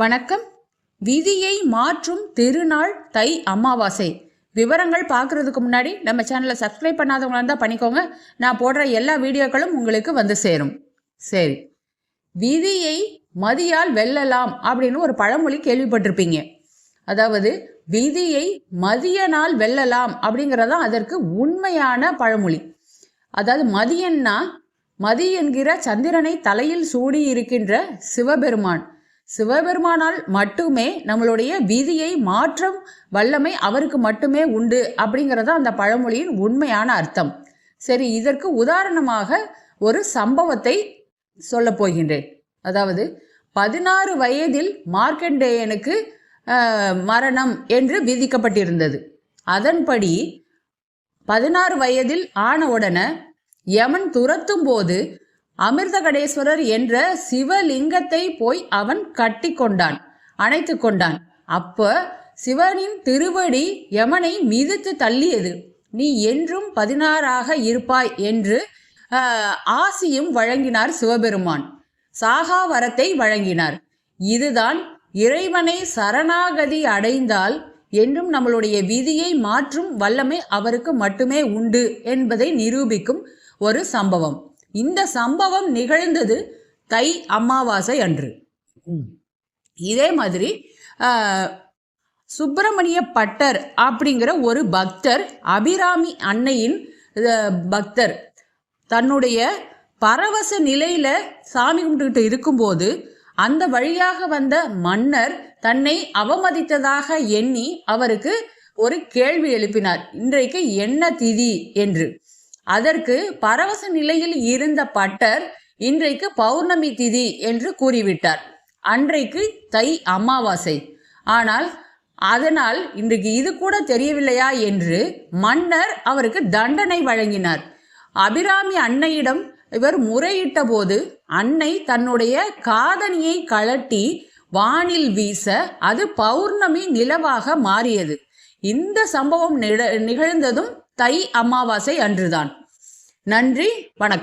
வணக்கம். விதியை மாற்றும் திருநாள் தை அமாவாசை. விவரங்கள் பார்க்குறதுக்கு முன்னாடி நம்ம சேனலை சப்ஸ்கிரைப் பண்ணாதவங்களா இருந்தால் பண்ணிக்கோங்க. நான் போடுற எல்லா வீடியோக்களும் உங்களுக்கு வந்து சேரும். சரி. விதியை மதியால் வெல்லலாம் அப்படின்னு ஒரு பழமொழி கேள்விப்பட்டிருப்பீங்க. அதாவது விதியை மதியனால் வெல்லலாம் அப்படிங்கிறதான் அதற்கு உண்மையான பழமொழி. அதாவது மதியன்னா மதி என்கிற சந்திரனை தலையில் சூடி இருக்கின்ற சிவபெருமான். சிவபெருமானால் மட்டுமே நம்மளுடைய விதியை மாற்றம் வல்லமை அவருக்கு மட்டுமே உண்டு அப்படிங்கிறது அந்த பழமொழியின் உண்மையான அர்த்தம். சரி இதற்கு உதாரணமாக ஒரு சம்பவத்தை சொல்ல போகின்றேன். அதாவது பதினாறு வயதில் மார்க்கண்டேயனுக்கு மரணம் என்று விதிக்கப்பட்டிருந்தது. அதன்படி பதினாறு வயதில் ஆனவுடனே யமன் துரத்தும் போது அமிர்தகடேஸ்வரர் என்ற சிவலிங்கத்தை போய் அவன் கட்டி கொண்டான் அணைத்து கொண்டான். அப்ப சிவனின் திருவடி யமனை மிதித்து தள்ளியது. நீ என்றும் பதினாறாக இருப்பாய் என்று ஆசியும் வழங்கினார் சிவபெருமான். சாகா வரத்தை வழங்கினார். இதுதான் இறைவனை சரணாகதி அடைந்தால் என்றும் நம்மளுடைய விதியை மாற்றும் வல்லமை அவருக்கு மட்டுமே உண்டு என்பதை நிரூபிக்கும் ஒரு சம்பவம். இந்த சம்பவம் நிகழ்ந்தது தை அமாவாசை அன்று. இதே மாதிரி சுப்பிரமணிய பட்டர் அப்படிங்கிற ஒரு பக்தர் அபிராமி அன்னையின் பக்தர் தன்னுடைய பரவச நிலையில சாமி கும்பிட்டுக்கிட்டு இருக்கும்போது அந்த வழியாக வந்த மன்னர் தன்னை அவமதித்ததாக எண்ணி அவருக்கு ஒரு கேள்வி எழுப்பினார். இன்றைக்கு என்ன திதி என்று. அதற்கு பரவச நிலையில் இருந்த பட்டர் இன்றைக்கு பௌர்ணமி திதி என்று கூறிவிட்டார். அன்றைக்கு தை அமாவாசை. ஆனால் அதனால் இன்றைக்கு இது கூட தெரியவில்லையா என்று மன்னர் அவருக்கு தண்டனை வழங்கினார். அபிராமி அன்னையிடம் இவர் முறையிட்ட போது அன்னை தன்னுடைய காதணியை கழட்டி வானில் வீச அது பௌர்ணமி நிலவாக மாறியது. இந்த சம்பவம் நிகழ்ந்ததும் தை அமாவாசை அன்றுதான். நன்றி வணக்கம்.